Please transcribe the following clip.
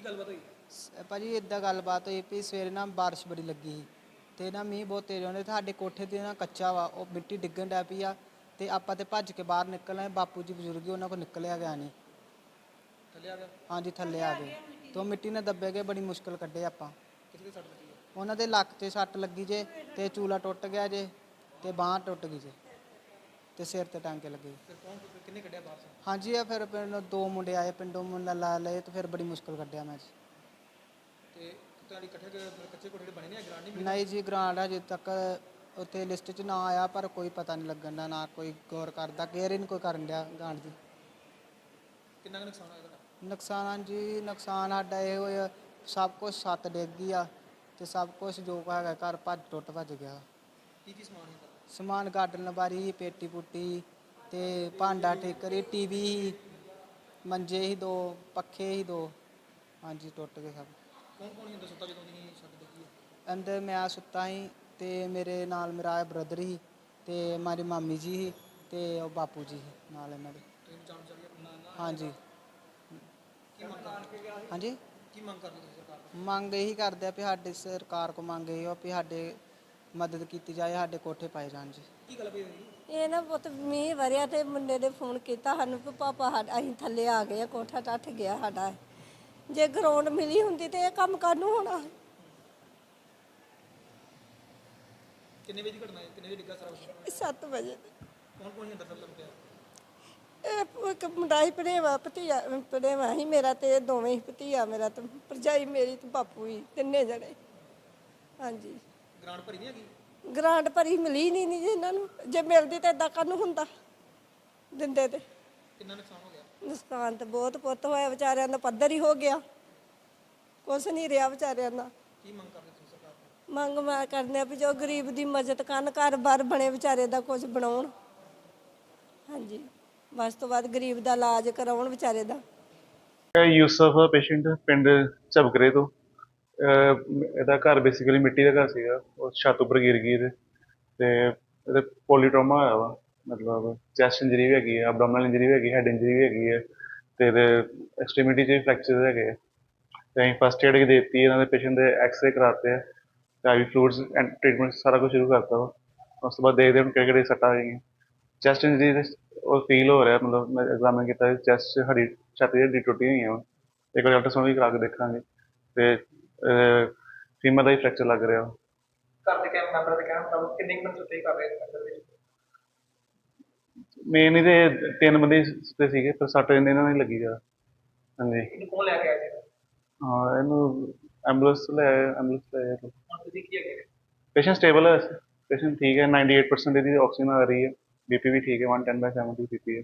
ਗੱਲਬਾਤ ਹੋਈ? ਸ- ਭਾਜੀ ਇਦਾਂ ਗੱਲਬਾਤ ਹੋਈ ਵੀ ਸਵੇਰੇ ਨਾ ਬਾਰਿਸ਼ ਬੜੀ ਲੱਗੀ ਸੀ ਤੇ ਨਾ ਮੀਂਹ ਬਹੁਤ ਤੇਜ਼ ਆਉਂਦੇ ਸਾਡੇ ਕੋਠੇ ਤੇ ਨਾ ਕੱਚਾ ਵਾ ਉਹ ਮਿੱਟੀ ਡਿੱਗਣ ਡੈ ਪਈ ਆ ਤੇ ਆਪਾਂ ਤੇ ਭੱਜ ਕੇ ਬਾਹਰ ਨਿਕਲ ਆਏ ਬਾਪੂ ਜੀ ਬਜ਼ੁਰਗ ਹੀ ਉਹਨਾਂ ਕੋਲ ਨਿਕਲਿਆ ਗਿਆ ਨਹੀਂ ਥੱਲੇ ਆ ਗਿਆ? ਹਾਂਜੀ ਥੱਲੇ ਆ ਗਏ। ਤੇ ਮਿੱਟੀ ਨਾਲ ਦੱਬੇ ਗਏ ਬੜੀ ਮੁਸ਼ਕਲ ਕੱਢੇ ਆਪਾਂ। ਕਿੱਥੇ ਕਿੱਥੇ ਸੱਟ ਲੱਗੀ ਹੈ ਉਹਨਾਂ ਦੇ ਲੱਕ ਤੇ ਸੱਟ ਲੱਗੀ ਜੇ ਤੇ ਚੂਲਾ ਟੁੱਟ ਗਿਆ ਜੇ ਤੇ ਬਾਂਹ ਟੁੱਟ ਗਈ ਜੇ। ਤੇ ਸਿਰ ਤੇ ਟਾਂਕੇ ਲੱਗੇ। ਫਿਰ ਕੌਣ ਕਿੰਨੇ ਕੱਢਿਆ ਬਾਹਰ ਹਾਂਜੀ ਆ ਫਿਰ ਪਿੰਡ ਦੋ ਮੁੰਡੇ ਆਏ ਪਿੰਡੋਂ ਮੁੰਡਾ ਲਾ ਲਏ ਤੇ ਫਿਰ ਬੜੀ ਮੁਸ਼ਕਲ ਕੱਢਿਆ ਮੈਂ ਜੀ। ਤੇ ਤੁਹਾਡੀ ਇਕੱਠੇ ਦੇ ਮਤਲਬ ਕੱਚੇ ਕੋਠੇ ਜਿਹੜੇ ਬਣੇ ਨੇ ਗਰਾਂਡ ਨਹੀਂ ਨਹੀਂ ਜੀ ਗ੍ਰਾਂਟ ਅਜੇ ਤੱਕ ਉੱਥੇ ਲਿਸਟ 'ਚ ਨਾ ਆਇਆ ਪਰ ਕੋਈ ਪਤਾ ਨਹੀਂ ਲੱਗਣ ਦਾ ਨਾ ਕੋਈ ਗੌਰ ਕਰਦਾ ਕੇਅਰ ਹੀ ਨਹੀਂ ਕੋਈ ਕਰਨ ਡਿਆ ਗਾਂਡ ਦੀ। ਕਿੰਨਾ ਕੁ ਨੁਕਸਾਨ ਹੋਇਆ ਤੁਹਾਡਾ? ਨੁਕਸਾਨ ਜੀ ਨੁਕਸਾਨ ਸਾਡਾ ਇਹ ਹੋਇਆ ਸਭ ਕੁਝ ਛੱਤ ਡਿੱਗ ਗਈ ਆ ਤੇ ਸਭ ਕੁਝ ਜੋ ਕੁ ਹੈਗਾ ਘਰ ਭੱਜ ਟੁੱਟ ਭੱਜ ਗਿਆ। ਕੀ ਕੀ ਸਮਾਨ ਹੈ ਸਮਾਨ ਗਾਰਡਨ ਲਬਾਰੀ ਪੇਟੀ ਪੁੱਟੀ ਤੇ ਭਾਂਡਾ ਠੇਕਰੀ ਟੀਵੀ ਮੰਜੇ ਹੀ ਦੋ ਪੱਖੇ ਹੀ ਦੋ। ਹਾਂਜੀ ਟੁੱਟ ਗਏ ਸਭ। ਕੌਣ ਕੌਣ ਹੁੰਦਾ ਸੁੱਤਾ ਜਦੋਂ ਤੁਸੀਂ ਛੱਡ ਦਿੱਤੀ ਹੈ? ਅੰਦਰ ਮੈਂ ਸੁੱਤਾ ਸੀ ਤੇ ਮੇਰੇ ਨਾਲ ਮੇਰਾ ਬ੍ਰਦਰ ਸੀ ਤੇ ਮੇਰੀ ਮਾਮੀ ਜੀ ਸੀ ਤੇ ਉਹ ਬਾਪੂ ਜੀ ਸੀ ਨਾਲ ਇਹਨਾਂ ਦੇ। ਤੁਸੀਂ ਜਾਣ ਚੱਲ ਗਏ? ਨਾ ਨਾ। ਹਾਂਜੀ। ਕੀ ਮੰਗ ਹਾਂਜੀ? ਕੀ ਮੰਗ ਕਰਦੇ ਤੁਸੀਂ ਸਰਕਾਰ ਤੋਂ? ਮੰਗ ਇਹੀ ਕਰਦੇ ਆ ਵੀ ਸਾਡੇ ਸਰਕਾਰ ਕੋ ਮੰਗ ਇਹ ਆ ਵੀ ਸਾਡੇ ਮਦਦ ਕੀਤੀ ਜਾਏ ਸਾਡੇ ਕੋਠੇ ਪਾਏ ਜਾਣ ਜੀ। ਕੀ ਗੱਲ ਪਈ ਹੋਈ? ਇਹ ਨਾ ਪੁੱਤ ਮੀਂਹ ਵਰਿਆ ਤੇ ਮੁੰਡੇ ਨੇ ਫੋਨ ਕੀਤਾ ਸਾਨੂੰ ਵੀ ਪਾਪਾ ਸਾਡਾ ਅਸੀਂ ਥੱਲੇ ਆ ਗਏ ਆ ਕੋਠਾ ਟੱਟ ਗਿਆ ਸਾਡਾ। ਜੇ ਗਰਾਊਂਡ ਮਿਲੀ ਹੁੰਦੀ ਤੇ ਇਹ ਕੰਮ ਕਾਹਨੂੰ ਹੋਣਾ? ਕਿੰਨੇ ਵਜੇ ਦੀ ਘਟਨਾ ਹੈ ਕਿੰਨੇ ਵਜੇ ਡਿੱਗਾ ਸਾਰਾ ਕੁਛ? 7 ਵਜੇ। ਤੇ। ਕੌਣ ਕੌਣ ਅੰਦਰ ਸਭ ਲੱਗ ਪਿਆ ਇਹ ਇੱਕ ਮੁੰਡਾ ਹੀ ਪੜੇਵਾ ਭਤੀਆ ਪੜੇਵਾ ਹੀ ਮੇਰਾ ਤੇ ਇਹ ਦੋਵੇਂ ਹੀ ਭਤੀਆ ਮੇਰਾ ਤੇ ਭਰਜਾਈ ਮੇਰੀ ਤੇ ਬਾਪੂ ਹੀ ਤਿੰਨੇ ਜਣੇ। ਹਾਂਜੀ। ਗਰਾਂਡ ਭਰੀ ਨਹੀਂ ਹੈਗੀ? ਗ੍ਰਾਂਟ ਭਰੀ ਮਿਲੀ ਨਹੀਂ ਨਹੀਂ ਜੀ ਇਹਨਾਂ ਨੂੰ। ਜੇ ਮਿਲਦੀ ਤਾਂ ਇਦਾਂ ਕਾਹਨੂੰ ਹੁੰਦਾ? ਦਿੰਦੇ ਤੇ। ਕਿੰਨਾ ਨੁਕਸਾਨ ਹੋ ਗਿਆ? ਨੁਕਸਾਨ ਤੇ ਬਹੁਤ ਪੁੱਤ ਹੋਇਆ ਵਿਚਾਰਿਆਂ ਦਾ ਪੱਧਰ ਹੀ ਹੋ ਗਿਆ। ਕੁਛ ਨਹੀਂ ਰਿਹਾ ਵਿਚਾਰਿਆਂ ਦਾ। ਕੀ ਮੰਗ ਕਰਦੇ ਤੁਸੀਂ ਸਰਕਾਰ ਤੋਂ? ਮੰਗ ਮੈਂ ਕਰਨੇ ਆ ਵੀ ਜੋ ਗਰੀਬ ਦੀ ਮਦਦ ਕਰਨ ਘਰ-ਬਾਰ ਬਣੇ ਵਿਚਾਰੇ ਦਾ ਕੁਝ ਬਣਾਉਣ। ਹਾਂਜੀ। ਬਸ ਤੋਂ ਬਾਅਦ ਗਰੀਬ ਦਾ ਇਲਾਜ ਕਰਾਉਣ ਵਿਚਾਰੇ ਦਾ। ਯੂਸਫ ਪੇਸ਼ੈਂਟ ਪਿੰਡ ਝਬਕਰੇ ਤੋਂ। ਇਹਦਾ ਘਰ ਬੇਸਿਕਲੀ ਮਿੱਟੀ ਦਾ ਘਰ ਸੀਗਾ, ਉਹ ਛੱਤ ਉੱਪਰ ਗਿਰ ਗਈ ਇਹਦੇ, ਤੇ ਇਹਦੇ ਪੋਲੀਟ੍ਰੋਮਾ ਹੋਇਆ ਵਾ, ਮਤਲਬ ਚੈਸਟ ਇੰਜਰੀ ਵੀ ਹੈਗੀ ਹੈ ਅਬਡੋਮਨਲ ਇੰਜਰੀ ਵੀ ਹੈਗੀ ਹੈਡ ਇੰਜਰੀ ਵੀ ਹੈਗੀ ਹੈ ਤੇ ਇਹਦੇ ਐਕਸਟ੍ਰੀਮਿਟੀ 'ਚ ਫ੍ਰੈਕਚਰ ਹੈਗੇ ਆ। ਤੇ ਅਸੀਂ ਫਸਟ ਏਡ ਦੇ ਦਿੱਤੀ, ਇਹਨਾਂ ਦੇ ਪੇਸ਼ੈਂਟ ਦੇ ਐਕਸਰੇ ਕਰਾਤੇ ਆ, ਤੇ ਆਈ ਫਲੂਇਡਸ ਐਂਡ ਟ੍ਰੀਟਮੈਂਟ ਸਾਰਾ ਕੁਝ ਸ਼ੁਰੂ ਕਰਤਾ ਵਾ। ਉਸ ਤੋਂ ਬਾਅਦ ਦੇਖਦੇ ਹਾਂ ਹੁਣ ਕਿਹੜੇ ਕਿਹੜੇ ਸੱਟਾਂ ਹੈਗੀਆਂ ਚੈਸਟ ਇੰਜਰੀ ਉਹ ਫੀਲ ਹੋ ਰਿਹਾ, ਮਤਲਬ ਮੈਂ ਐਗਜ਼ਾਮਿਨ ਕੀਤਾ ਚੈਸਟ ਹੱਡੀ ਛਾਤੀ ਦੀ ਹੱਡੀ ਟੁੱਟੀ ਹੋਈ ਆ ਵਾ। ਇੱਕ ਵਾਰ ਅਲਟਰਾਸਾਊਂਡ ਵੀ ਕਰਾ ਕੇ ਦੇਖਾਂਗੇ। ਤੇ ਫੀਮਰ ਦਾ ਹੀ ਫ੍ਰੈਕਚਰ ਲੱਗ ਰਿਹਾ। ਘਰ ਦੇ ਕਹਿਣ ਮੈਂਬਰ ਦੇ ਕਹਿਣ ਮੁਤਾਬਕ ਕਿੰਨੇ ਕੁ ਬੰਦੇ ਸੁੱਤੇ ਕਰ ਰਹੇ ਨੇ ਅੰਦਰ ਵਿੱਚ? ਮੇਨ ਇਹਦੇ ਤਿੰਨ ਬੰਦੇ ਸੁੱਤੇ ਸੀਗੇ ਪਰ ਸੱਟ ਇਹਨਾਂ ਹੀ ਲੱਗੀ ਜ਼ਿਆਦਾ। ਹਾਂਜੀ। ਇਹਨੂੰ ਕੌਣ ਲੈ ਕੇ ਆਇਆ ਜੀ ਹਾਂ ਇਹਨੂੰ ਐਂਬੂਲੈਂਸ ਲੈ ਐਂਬੂਲੈਂਸ ਲੈ ਹੁਣ ਤੁਸੀਂ ਕੀ ਹੈਗੇ ਪੇਸ਼ੈਂਟ ਸਟੇਬਲ ਹੈ ਪੇਸ਼ੈਂਟ ਠੀਕ ਹੈ 98% ਇਹਦੀ ਆਕਸੀਜਨ ਆ ਰਹੀ ਹੈ। ਬੀਪੀ ਵੀ ਠੀਕ ਹੈ 110 ਬਾਈ 70 ਬੀਪੀ ਹੈ।